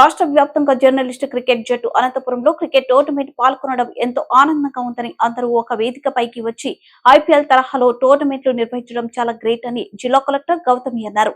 రాష్ట్ర వ్యాప్తంగా journalist cricket జట్టు అనంతపురంలో క్రికెట్ టోర్నమెంట్ పాల్గొనడం ఎంతో ఆనందంగా ఉందని అందరూ ఒక వేదికపైకి వచ్చి ఐపీఎల్ తరహాలో టోర్నమెంట్లు నిర్వహించడం చాలా గ్రేట్ అని జిల్లా కలెక్టర్ గౌతమి అన్నారు.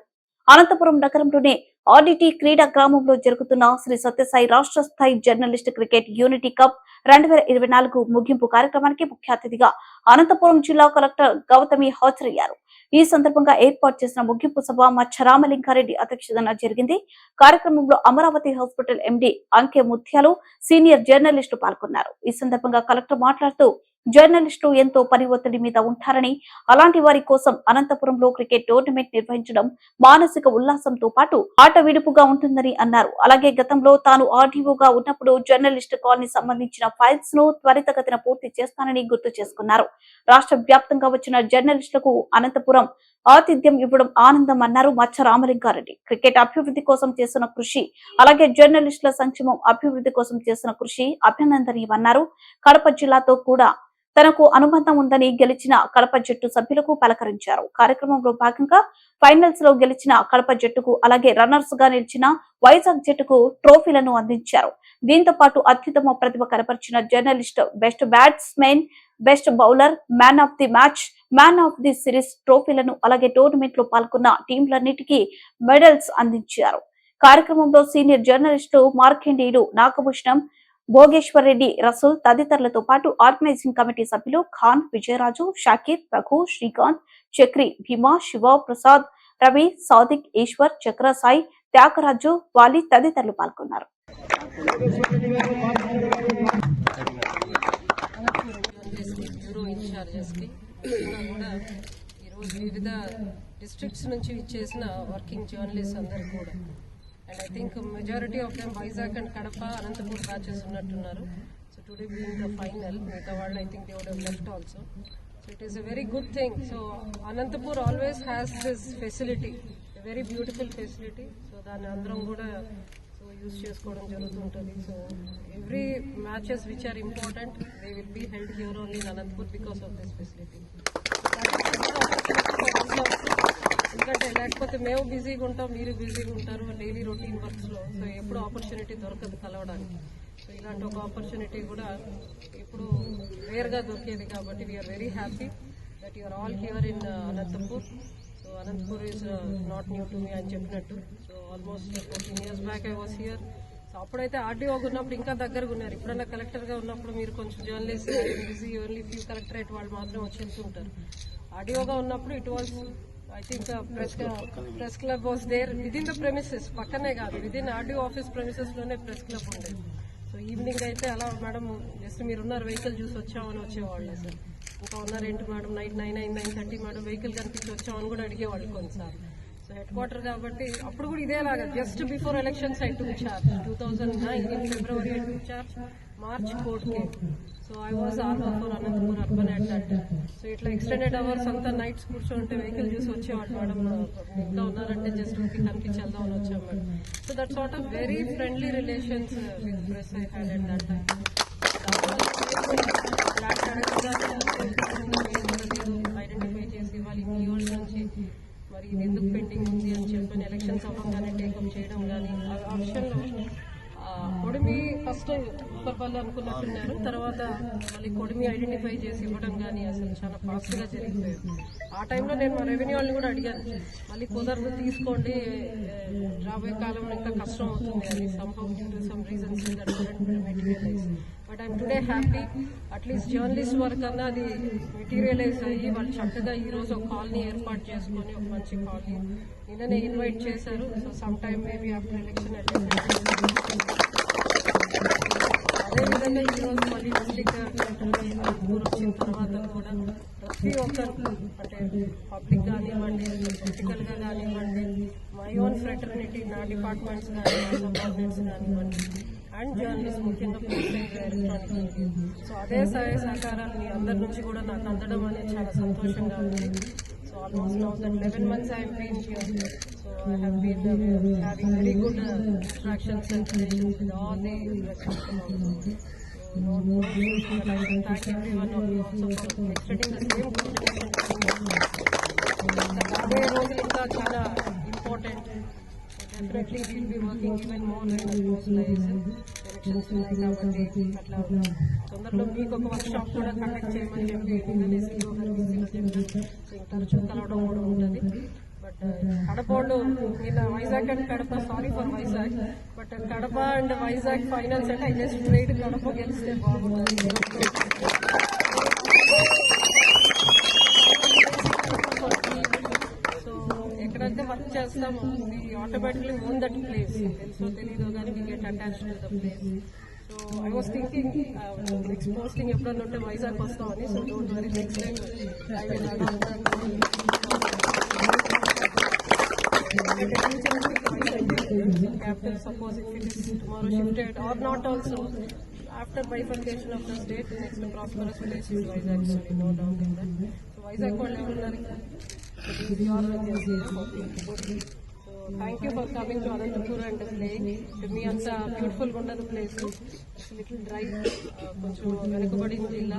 అనంతపురం నగరంలోనే ఆర్డిటి క్రీడా గ్రామంలో జరుగుతున్న శ్రీ సత్యసాయి రాష్ట్ర స్థాయి జర్నలిస్ట్ క్రికెట్ యూనిటీ కప్ రెండు వేల ఇరవై నాలుగు ముగింపు కార్యక్రమానికి ముఖ్య అతిథిగా అనంతపురం జిల్లా కలెక్టర్ గౌతమి హాజరయ్యారు. ఈ సందర్భంగా ఏర్పాటు చేసిన ముగింపు సభ మచ్చ రామలింగారెడ్డి అధ్యక్షతన జరిగింది. కార్యక్రమంలో అమరావతి హాస్పిటల్ ఎండి అంకె ముత్యాలు సీనియర్ జర్నలిస్టు పాల్గొన్నారు. ఈ సందర్భంగా కలెక్టర్ మాట్లాడుతూ జర్నలిస్టులు ఎంతో పని ఒత్తిడి మీద ఉంటారని అలాంటి వారి కోసం అనంతపురంలో క్రికెట్ టోర్నమెంట్ నిర్వహించడం మానసిక ఉల్లాసంతో పాటు ఆట విడుపుగా ఉంటుందని అన్నారు. అలాగే గతంలో తాను ఆర్డీఓగా ఉన్నప్పుడు జర్నలిస్ట్ కాలనీ సంబంధించిన ఫైల్స్ను త్వరితగతిన పూర్తి చేస్తానని గుర్తు చేసుకున్నారు. రాష్ట్ర వ్యాప్తంగా వచ్చిన జర్నలిస్టులకు అనంతపురం ఆతిథ్యం ఇవ్వడం ఆనందం అన్నారు మచ్చ రామలింగారెడ్డి క్రికెట్ అభివృద్ధి కోసం చేస్తున్న కృషి అలాగే జర్నలిస్టుల సంక్షేమం అభివృద్ధి కోసం చేస్తున్న కృషి అభినందనీయమన్నారు. కడప జిల్లాతో కూడా తనకు అనుబంధం ఉందని గెలిచిన కడప జట్టు సభ్యులకు పలకరించారు. కార్యక్రమంలో భాగంగా ఫైనల్స్లో గెలిచిన కడప జట్టుకు అలాగే రన్నర్స్గా నిలిచిన వైజాగ్ జట్టుకు ట్రోఫీలను అందించారు. దీంతో పాటు అత్యుత్తమ ప్రతిభ కనపరిచిన journalist best batsmen best bowler man of the match man of the series ట్రోఫీలను అలాగే టోర్నమెంట్లో పాల్గొన్న టీంలన్నిటికీ మెడల్స్ అందించారు. కార్యక్రమంలో సీనియర్ జర్నలిస్టు మార్కెండీలు నాగభూషణం భోగేశ్వర్ రెడ్డి రసూల్ తదితరులతో పాటు ఆర్గనైజింగ్ కమిటీ సభ్యులు ఖాన్ విజయరాజు షాకీర్ రఘు శ్రీకాంత్ చక్రి భీమా శివ ప్రసాద్ రవి సాదిక్ ఈశ్వర్ చక్ర సాయి త్యాగరాజు వాలి తదితరులు పాల్గొన్నారు. వివిధ డిస్ట్రిక్ట్స్ నుంచి ఇచ్చేసిన వర్కింగ్ జర్నలిస్ట్ అందరు కూడా. And I think majority of them Vizag and Kadapa Anantapur batches ఉన్నట్టున్నారు. So today being the final మిగతా వాళ్ళు I think they would left also so it is a very good thing so Anantapur always has this facility very beautiful facility so దాన్ని అందరం కూడా so use చేసుకోవడం జరుగుతుంటుంది. So every matches which are important they will be held here only in Anantapur because of this facility ఎందుకంటే లేకపోతే మేము బిజీగా ఉంటాం మీరు బిజీగా ఉంటారు డైలీ రొటీన్ వర్క్స్లో సో ఎప్పుడు ఆపర్చునిటీ దొరకదు కలవడానికి. సో ఇలాంటి ఒక ఆపర్చునిటీ కూడా ఇప్పుడు రేర్గా దొరికేది కాబట్టి we are very happy that you are all here in Anantapur so Anantapur is not new to me అని చెప్పినట్టు. So almost fourteen years back I was here so అప్పుడైతే ఆర్డీఓగా ఉన్నప్పుడు ఇంకా దగ్గరగా ఉన్నారు. ఇప్పుడన్నా కలెక్టర్గా ఉన్నప్పుడు మీరు కొంచెం journalist busy only few collectorate వాళ్ళు మాత్రం వచ్చి ఉంటారు ఆర్డీఓగా ఉన్నప్పుడు it was I think press press club was there within the premises పక్కనే కాదు. విదిన్ ఆర్డీఓ ఆఫీస్ ప్రెమిసెస్లోనే ప్రెస్ క్లబ్ ఉండేది సో ఈవినింగ్ అయితే అలా మేడం జస్ట్ మీరున్నారు వెహికల్ చూసి వచ్చామని వచ్చేవాళ్ళు సార్. ఇంకా ఉన్నారు ఏంటి madam? Night nine nine nine thirty madam vehicle కనిపించి వచ్చామని కూడా అడిగేవాళ్ళు కొన్నిసార్లు. సో హెడ్ క్వార్టర్ కాబట్టి అప్పుడు కూడా ఇదేలాగా just before elections I took charge two thousand nine in February I charge March court so I was RO for Anantapur urban at that so ఇట్లా extended hours అంతా నైట్స్ కూర్చోంటే vehicle చూసి వచ్చేవాడు madam. ఇంకా ఉన్నారంటే జస్ట్ ఓకే కనిపించి అని వచ్చాం madam. So that sort of very friendly relations with press I had at that identify చేసి వాళ్ళు ఇన్ని నుంచి మరి ఇది ఎందుకు పెండింగ్ ఉంది అని చెప్పని ఎలక్షన్స్ అవ్వగానే టేకప్ చేయడం కానీ ఆ విషయంలో కొడిమి ఫస్ట్ ఉప్పర్పల్లి అనుకున్నట్టున్నారు. తర్వాత మళ్ళీ కొడిమి ఐడెంటిఫై చేసి ఇవ్వడం కానీ అసలు చాలా ఫాస్ట్గా ఆ టైంలో నేను మా రెవెన్యూ వాళ్ళని కూడా అడిగాను. మళ్ళీ కుదరదు తీసుకోండి రాబోయే కాలంలో ఇంకా కష్టం అవుతుంది అని. సంభవ్ due to some reasons materialize but I'm today happy at least journalist work అన్నా అది మెటీరియలైజ్ అయ్యి వాళ్ళు చక్కగా ఈ రోజు ఒక కాలనీ ఏర్పాటు చేసుకొని ఒక మంచి కాలనీ నిన్ననే ఇన్వైట్ చేశారు. So some time maybe after election అదేవిధంగా ఈ రోజు మళ్ళీ డిస్ట్రిక్ట్ ఊరు వచ్చిన తర్వాత కూడా ప్రతి ఒక్కరు అంటే పబ్లిక్ కానివ్వండి పొలిటికల్గా కానివ్వండి మై ఓన్ ఫ్రెటర్నిటీ నా డిపార్ట్మెంట్స్ కానీ నా సబార్డినేట్స్ కానివ్వండి అండ్ జర్నలిస్ట్ ముఖ్యంగా print and electronic media so అదే సహాయ సహకారాలు మీ అందరి నుంచి కూడా నాకు అందడం అనేది చాలా సంతోషంగా ఉంది. So almost now that eleven months I been here so I have been having very good interactions and relations with all the respect So, no, no, but I can thank everyone of you also for extending the same continuation. రాబోయే రోజులు ఇంకా చాలా important definitely will be working even more elections ఉన్నాయి కాబట్టి అట్లా తొందరలో మీకు ఒక వర్క్ షాప్ కూడా కండక్ట్ చేయమని చెప్పి నిన్ననే సీఓ తరచూ కలవడం కూడా ఉంటుంది. బట్ uh, కడప వాళ్ళు నిన్న Vizag and Kadapa sorry for Vizag but Kadapa and Vizag finals అంటే ఐ జస్ట్ ట్రేడ్ కడప గెలిస్తే బాగుంటుంది. సో ఎక్కడైతే వర్క్ చేస్తామో ఆటోమేటిక్లీ ఓన్ దట్ ప్లేస్ తెలుసో తెలీదో కానీ we get attach to the place so I was thinking next posting ఎప్పుడన్నా ఉంటే వైజాగ్ వస్తామని so don't worry next time I will capital suppose if it is tomorrow shifted or not also after bifurcation of the state the next prosperous place is Vizag so we no doubt in that so Vizag వాళ్ళు ఎవరున్నారు So your so thank you for coming to Anantapur and playing మీ అంత బ్యూటిఫుల్గా ఉండదు place little dry కొంచెం వెనుకబడిన జిల్లా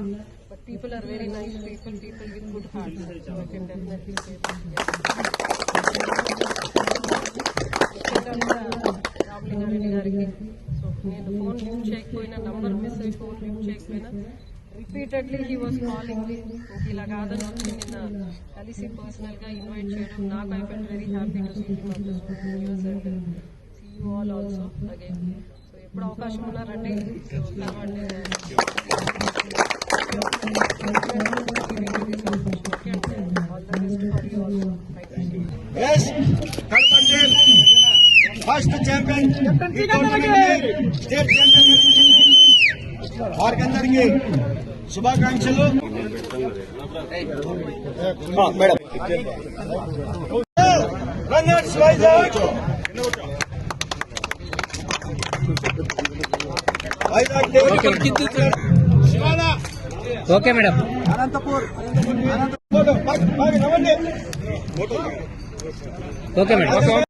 but people are very nice people people with good heart so I can definitely say Ramalingareddy గారికి so నేను phone lift చేయకపోయినా number miss అయి ఫోన్ లిఫ్ట్ చేయకపోయినా repeatedly he was calling me ఇలా కాదని వచ్చి నిన్న కలిసి పర్సనల్గా ఇన్వైట్ చేయడం నాకు I felt very happy to see him after news and see you all also again so ఎప్పుడు అవకాశం ఉన్నా రండి. సో కలవండి all the best for you also thank you Yes, Kalpan team. First champion. ఈ tournament state champion వారికి అందరికీ శుభాకాంక్షలు madam. Runners Vizag okay madam. Anantapur. Okay madam.